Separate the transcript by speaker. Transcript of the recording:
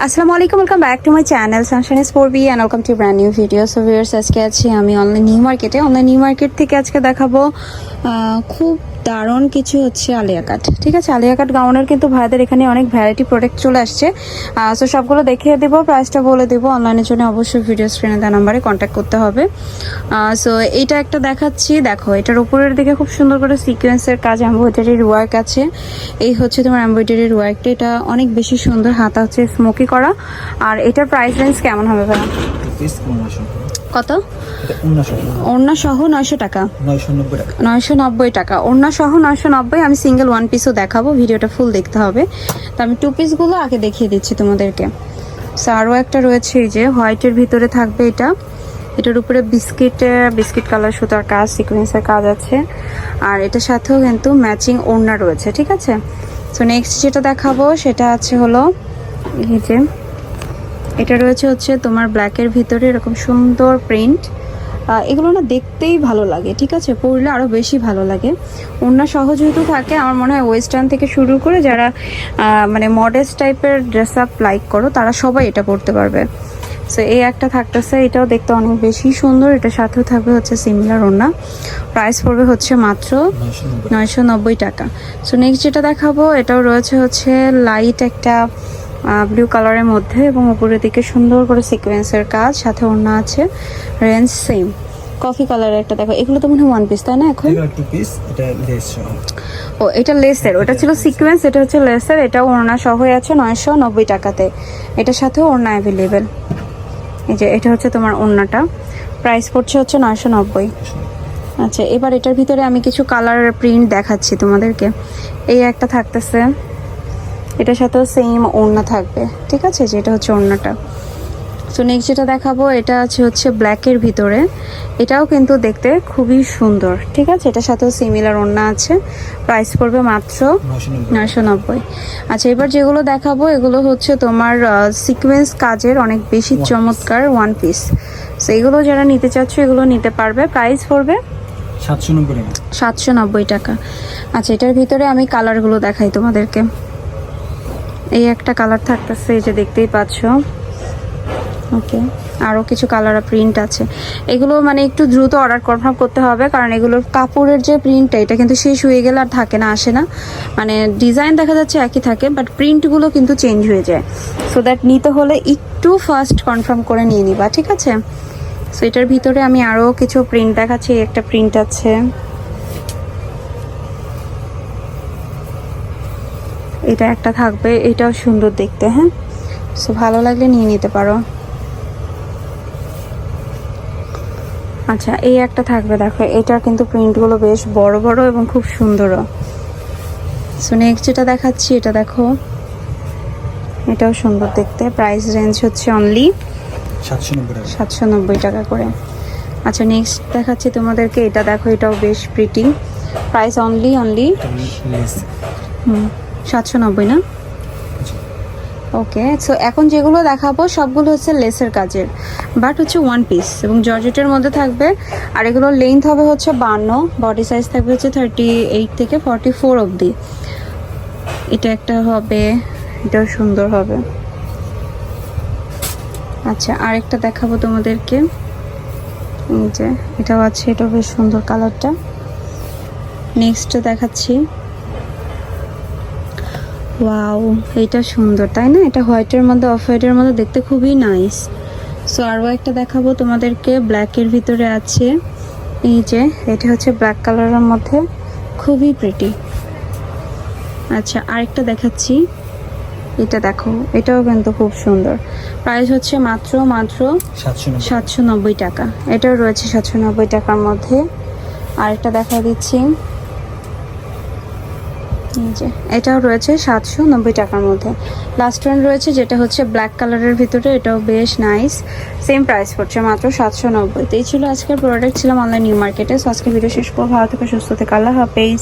Speaker 1: আসসালামু আলাইকুম welcome back to my channel sunshine spore B and welcome to brand new video so viewers আজকে আছি আমি online new মার্কেটে অনলাইন নিউ মার্কেট থেকে আজকে দেখাবো খুব দারুণ কিছু হচ্ছে আলিয়া কাট ঠিক আছে, আলিয়া কাট গাউনের কিন্তু ভাইদের এখানে অনেক ভ্যারাইটি প্রোডাক্ট চলে আসছে। সো সবগুলো দেখিয়ে দেবো প্রাইসটা বলে দেবো। অনলাইনের জন্য অবশ্যই ভিডিও স্ক্রিনে দেওয়া নাম্বারে কন্ট্যাক্ট করতে হবে। সো এইটা একটা দেখাচ্ছি। দেখো, এটার উপরের দিকে খুব সুন্দর করে সিকোয়েন্সের কাজ এমব্রয়ডারির ওয়ার্ক আছে। এই হচ্ছে তোমার এমব্রয়ডারির ওয়ার্কটা এটা অনেক বেশি সুন্দর, হাতা হচ্ছে স্মোকি করা। আর এটার প্রাইস রেঞ্জ কেমন হবে
Speaker 2: উনিশশো
Speaker 1: কত? ওড়না সহ নয়শো টাকা।
Speaker 2: নয়শো নব্বই টাকা।
Speaker 1: ওড়না সহ নয়শো নব্বই, আমি সিঙ্গেল ওয়ান পিসও দেখাবো, ভিডিওটা ফুল দেখতে হবে। তো আমি টু পিসগুলো আগে দেখিয়ে দিচ্ছি তোমাদেরকে। সো আরও একটা রয়েছে, এই যে হোয়াইটের ভিতরে থাকবে এটা। এটার উপরে বিস্কিটের বিস্কিট কালার সুতার কাজ সিকোয়েন্সের কাজ আছে। আর এটার সাথেও কিন্তু ম্যাচিং ওড়না রয়েছে, ঠিক আছে? সো নেক্সট যেটা দেখাবো, সেটা আছে হলো, এই যে এটা রয়েছে হচ্ছে তোমার ব্ল্যাকের ভিতরে এরকম সুন্দর প্রিন্ট এগুলো না দেখতেই ভালো লাগে ঠিক আছে? পরলে আরও বেশি ভালো লাগে। ওড়না সহজ যেহেতু থাকে আমার মনে হয় ওয়েস্টার্ন থেকে শুরু করে যারা মানে মডেস্ট টাইপের ড্রেস আপ লাইক করো তারা সবাই এটা পরতে পারবে। সো এই একটা থাকতেছে এটাও দেখতে অনেক বেশি সুন্দর এটার সাথেও থাকবে হচ্ছে সিমিলার ওড়না। প্রাইস পড়বে হচ্ছে মাত্র
Speaker 2: নয়শো
Speaker 1: নয়শো নব্বই টাকা। সো নেক্সট যেটা দেখাবো এটাও রয়েছে হচ্ছে লাইট একটা ব্লু কালারের মধ্যে এবং উপরের দিকে সুন্দর করে সিকোয়েন্সের কাজ সাথে ওড়না আছে রেঞ্জ সেম কফি কালারের একটা দেখো এগুলো তো মনে হয় ওয়ান পিস তাই না এখন?
Speaker 2: এগুলো টু পিস এটা লেস
Speaker 1: ও এটা লেসের ওটা ছিল সিকোয়েন্স এটা হচ্ছে লেসের এটা ওড়না সহ আছে নয়শো নব্বই টাকাতে। এটার সাথেও ওড়না অ্যাভেলেবেল এই যে এটা হচ্ছে তোমার ওড়নাটা। প্রাইস পড়ছে হচ্ছে নয়শো নব্বই। আচ্ছা এবার এটার ভিতরে আমি কিছু কালার প্রিন্ট দেখাচ্ছি তোমাদেরকে। এই একটা থাকতেছে। এটার সাথেও সেম ওড়না থাকবে ঠিক আছে? যেটা হচ্ছে ওড়নাটা। সো নেক্সট যেটা দেখাবো এটা আছে হচ্ছে ব্ল্যাকের ভিতরে। এটাও কিন্তু দেখতে খুবই সুন্দর ঠিক আছে? এটার সাথেও সিমিলার ওড়না আছে। প্রাইস পড়বে মাত্র
Speaker 2: নয়শো নব্বই।
Speaker 1: আচ্ছা এবার যেগুলো দেখাবো এগুলো হচ্ছে তোমার সিকোয়েন্স কাজের অনেক বেশি চমৎকার ওয়ান পিস সো এগুলো যারা নিতে চাচ্ছ এগুলো নিতে পারবে। প্রাইস পড়বে
Speaker 2: সাতশো নব্বই টাকা।
Speaker 1: সাতশো নব্বই টাকা। আচ্ছা এটার ভিতরে আমি কালারগুলো দেখাই তোমাদেরকে। এই একটা কালার থাকতেছে, এই যে দেখতেই পাচ্ছ। ওকে আরও কিছু কালার প্রিন্ট আছে। এগুলো মানে একটু দ্রুত অর্ডার কনফার্ম করতে হবে, কারণ এগুলোর কাপড়ের যে প্রিন্টটা, এটা কিন্তু শেষ হয়ে গেলে আর থাকে না, আসে না। মানে ডিজাইন দেখা যাচ্ছে একই থাকে, বাট প্রিন্টগুলো কিন্তু চেঞ্জ হয়ে যায়। সো দ্যাট নিতে হলে একটু ফার্স্ট কনফার্ম করে নিয়ে নিবা, ঠিক আছে? সো এটার ভিতরে আমি আরও কিছু প্রিন্ট দেখাচ্ছি একটা প্রিন্ট আছে। এটা একটা থাকবে এটাও সুন্দর দেখতে হ্যাঁ? সো ভালো লাগলে নিয়ে নিতে পারো। আচ্ছা এই একটা থাকবে দেখো এটার কিন্তু প্রিন্টগুলো বেশ বড় বড় এবং খুব সুন্দরও। সো নেক্সট যেটা দেখাচ্ছি এটা দেখো। এটাও সুন্দর দেখতে প্রাইস রেঞ্জ হচ্ছে অনলি
Speaker 2: সাতশো নব্বই টাকা।
Speaker 1: সাতশো নব্বই টাকা করে। আচ্ছা নেক্সট দেখাচ্ছি তোমাদেরকে এটা দেখো এটাও বেশ প্রিটি প্রাইস অনলি অনলি হুম। সাতশো নব্বই, না? ওকে সো এখন যেগুলো দেখাবো, সবগুলো হচ্ছে লেসের কাজের। বাট হচ্ছে ওয়ান পিস এবং জর্জেটের মধ্যে থাকবে। আর এগুলোর লেন্থ হবে হচ্ছে বান্ন বডি সাইজ থাকবে হচ্ছে থার্টি এইট থেকে ফর্টি ফোর অবধি। এটা একটা হবে, এটাও সুন্দর হবে। আচ্ছা আরেকটা দেখাবো তোমাদেরকে। এই যে, এটাও আছে, এটাও বেশ সুন্দর কালারটা নেক্সট দেখাচ্ছি। ওয়াও এটা সুন্দর তাই না? এটা হোয়াইটের মধ্যে অফ হোয়াইটের মধ্যে দেখতে খুবই নাইস সো আরও একটা দেখাবো তোমাদেরকে ব্ল্যাকের ভিতরে আছে। এই যে এটা হচ্ছে ব্ল্যাক কালারের মধ্যে খুবই প্রিটি আচ্ছা আরেকটা দেখাচ্ছি। এটা দেখো এটাও কিন্তু খুব সুন্দর। প্রাইস হচ্ছে মাত্র মাত্র
Speaker 2: সাতশো নব্বই
Speaker 1: টাকা। এটাও রয়েছে সাতশো নব্বই টাকার মধ্যে। আরেকটা দেখা দিচ্ছি। এটাও রয়েছে সাতশো নব্বই টাকার মধ্যে। লাস্ট ওয়ান রয়েছে যেটা হচ্ছে ব্ল্যাক কালারের ভিতরে, এটাও বেশ নাইস সেম প্রাইস পড়ছে মাত্র সাতশো নব্বই। এই ছিল আজকের প্রোডাক্ট ছিলাম অনলাইন নিউ মার্কেটে আজকে ভিডিও শেষ করব। ভালো থেকে, সুস্থ থেকে। আল্লাহ হাফেজ।